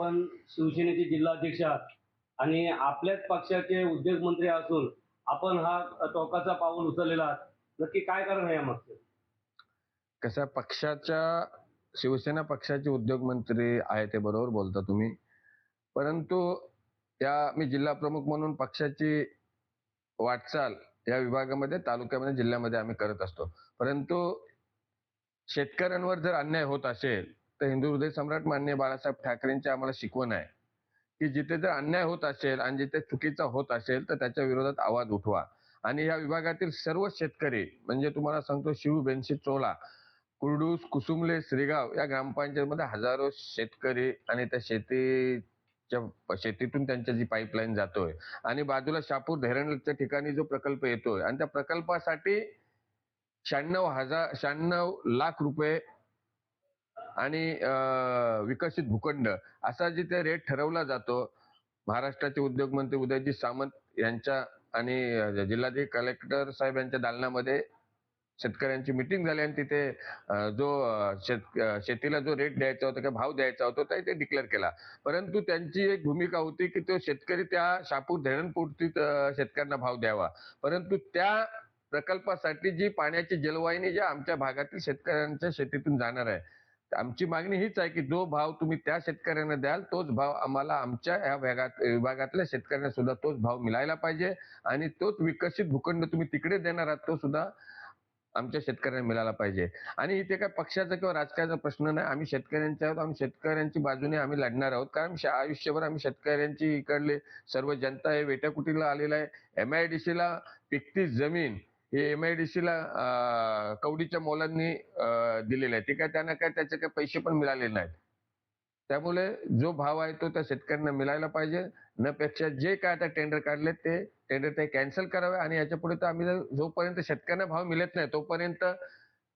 आपण शिवसेनेचे जिल्हाध्यक्ष आहात आणि आपल्याच पक्षाचे उद्योगमंत्री असून आपण हा टोकाचा पाऊल उचललेला आहात. नक्की काय कारण आहे यामागचं कसं पक्षाच्या शिवसेना पक्षाचे उद्योगमंत्री आहे ते बरोबर बोलता तुम्ही. परंतु या मी जिल्हा प्रमुख म्हणून पक्षाची वाटचाल या विभागामध्ये तालुक्यामध्ये जिल्ह्यामध्ये आम्ही करत असतो. परंतु शेतकऱ्यांवर जर अन्याय होत असेल तर हिंदू हृदय सम्राट मान्य बाळासाहेब ठाकरेंची आम्हाला शिकवण आहे. की जिथे जर अन्याय होत असेल आणि जिथे चुकीचा होत असेल तर त्याच्या विरोधात आवाज उठवा. आणि या विभागातील सर्व शेतकरी म्हणजे तुम्हाला सांगतो शिव बेनशी चोला कुर्डूस कुसुमले श्रीगाव या ग्रामपंचायतमध्ये हजारो शेतकरी आणि त्या शेतीच्या शेतीतून त्यांच्या जी पाईपलाईन जातोय. आणि बाजूला शापूर धरणच्या ठिकाणी जो प्रकल्प येतोय आणि त्या प्रकल्पासाठी शहाण्णव हजार शहाण्णव लाख रुपये आणि विकसित भूखंड असा जिथे रेट ठरवला जातो महाराष्ट्राचे उद्योगमंत्री उदयजी सामंत यांच्या आणि जिल्हाधिकारी कलेक्टर साहेब यांच्या दालनामध्ये शेतकऱ्यांची मिटिंग झाली आणि तिथे जो शेत शेतीला जो रेट द्यायचा होता किंवा भाव द्यायचा होता तो ते डिक्लेअर केला. परंतु त्यांची एक भूमिका होती की तो शेतकरी त्या शापूर धरणपुरती शेतकऱ्यांना भाव द्यावा. परंतु त्या प्रकल्पासाठी जी पाण्याची जलवाहिनी ज्या आमच्या भागातील शेतकऱ्यांच्या शेतीतून जाणार आहे आमची मागणी हीच आहे की जो भाव तुम्ही त्या शेतकऱ्यांना द्याल तोच भाव आम्हाला आमच्या या भागात विभागातल्या शेतकऱ्यांना सुद्धा तोच भाव मिळायला पाहिजे आणि तोच विकसित भूखंड तुम्ही तिकडे देणार आहात तो सुद्धा आमच्या शेतकऱ्यांना मिळाला पाहिजे. आणि इथे काय पक्षाचा किंवा राजकारणाचा प्रश्न नाही आम्ही शेतकऱ्यांच्या आहोत आम्ही शेतकऱ्यांची बाजूने आम्ही लढणार आहोत. कारण आयुष्यभर आम्ही शेतकऱ्यांची इकडले सर्व जनता हे वेट्याकुटीला आलेला आहे. एम आय डी सीला पिकती जमीन हे एम आय डी सीला कवडीच्या मोलांनी दिलेले दिलेलं आहे ते काय त्यांना काय त्याचे काही पैसे पण मिळाले नाहीत. त्यामुळे जो भाव आहे तो त्या शेतकऱ्यांना मिळायला पाहिजे. न पेक्षा जे काय आता टेंडर काढले ते टेंडर ते कॅन्सल करावे आणि याच्यापुढे तर आम्ही जोपर्यंत शेतकऱ्यांना भाव मिळत नाही तोपर्यंत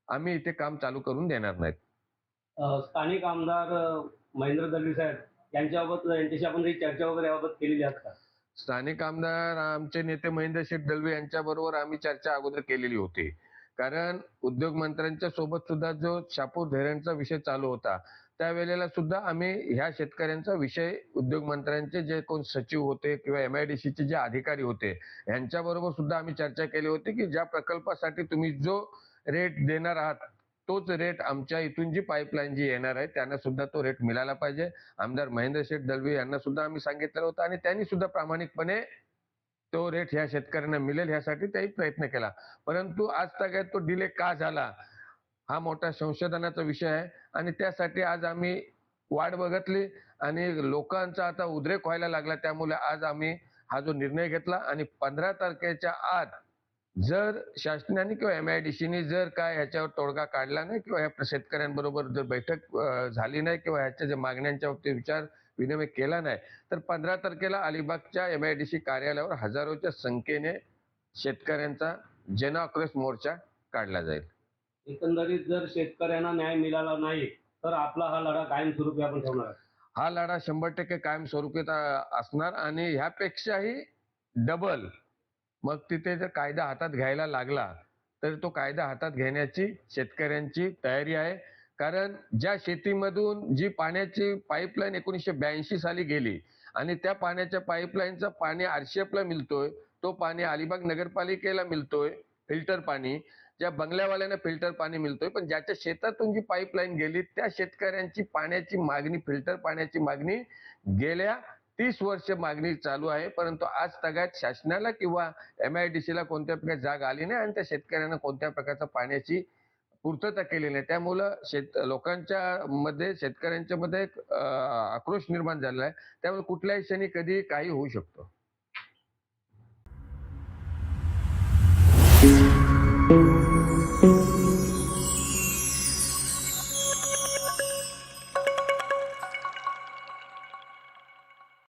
आम्ही इथे काम चालू करून देणार नाहीत. स्थानिक आमदार महेंद्र दळवी साहेब यांच्याबाबत यांच्याशी आपण काही चर्चा वगैरे याबाबत केलेली आहात का स्थानिक आमदार आमचे नेते महेंद्र शेठ दळवे यांच्या बरोबर आम्ही चर्चा अगोदर केलेली होती. कारण उद्योग मंत्र्यांच्या सोबत सुद्धा जो शापूर धैर्यांचा विषय चालू होता त्यावेळेला सुद्धा आम्ही ह्या शेतकऱ्यांचा विषय उद्योग मंत्र्यांचे जे कोण सचिव होते किंवा एम आय डी चे जे अधिकारी होते यांच्या बरोबर सुद्धा आम्ही चर्चा केली होती की ज्या प्रकल्पासाठी तुम्ही जो रेट देणार आहात तोच रेट आमच्या इथून जी पाईपलाईन जी येणार आहे त्यांना सुद्धा तो रेट मिळाला पाहिजे. आमदार महेंद्र शेठ दळवी यांना सुद्धा आम्ही सांगितलं होतं आणि त्यांनी सुद्धा प्रामाणिकपणे तो रेट ह्या शेतकऱ्यांना मिळेल ह्यासाठी त्याही प्रयत्न केला. परंतु आज तक तो डिले का झाला हा मोठा संशोधनाचा विषय आहे. आणि त्यासाठी आज आम्ही वाट बघतली आणि लोकांचा आता उद्रेक व्हायला लागला. त्यामुळे आज आम्ही हा जो निर्णय घेतला आणि पंधरा तारखेच्या आत जर शासनाने किंवा एम आय डी सीने जर काय ह्याच्यावर तोडगा काढला नाही किंवा ह्या शेतकऱ्यांबरोबर जर बैठक झाली नाही किंवा ह्याच्या ज्या मागण्यांच्या बाबतीत विचार विनिमय केला नाही तर पंधरा तारखेला अलिबागच्या एम आय डी सी कार्यालयावर हजारोच्या संख्येने शेतकऱ्यांचा जन आक्रोश मोर्चा काढला जाईल. एकंदरीत जर शेतकऱ्यांना न्याय मिळाला नाही तर आपला हा लढा कायमस्वरूपी आपण ठेवणार हा लढा शंभर टक्के कायम स्वरूपीत अं, असणार आणि ह्यापेक्षाही डबल मग तिथे जर कायदा हातात घ्यायला लागला तर तो कायदा हातात घेण्याची शेतकऱ्यांची तयारी आहे. कारण ज्या शेतीमधून जी पाण्याची पाईपलाईन एकोणीसशे ब्याऐंशी साली गेली आणि त्या पाण्याच्या पाईपलाईनचं पाणी आरशेपला मिळतोय तो पाणी अलिबाग नगरपालिकेला मिळतोय फिल्टर पाणी. ज्या बंगल्यावाल्यांना फिल्टर पाणी मिळतोय पण ज्याच्या शेतातून जी पाईपलाईन गेली त्या शेतकऱ्यांची पाण्याची मागणी फिल्टर पाण्याची मागणी गेल्या तीस वर्ष मागणी चालू आहे परंतु आज तगायत शासनाला किंवा एम आय डी सीला कोणत्या प्रकारे जाग आली नाही आणि त्या शेतकऱ्यांना कोणत्या प्रकारच्या पाण्याची पूर्तता केली नाही. त्यामुळं शेत लोकांच्या मध्ये शेतकऱ्यांच्या मध्ये एक आक्रोश निर्माण झालेला आहे. त्यामुळे कुठल्याही क्षणी कधी काही होऊ शकतो.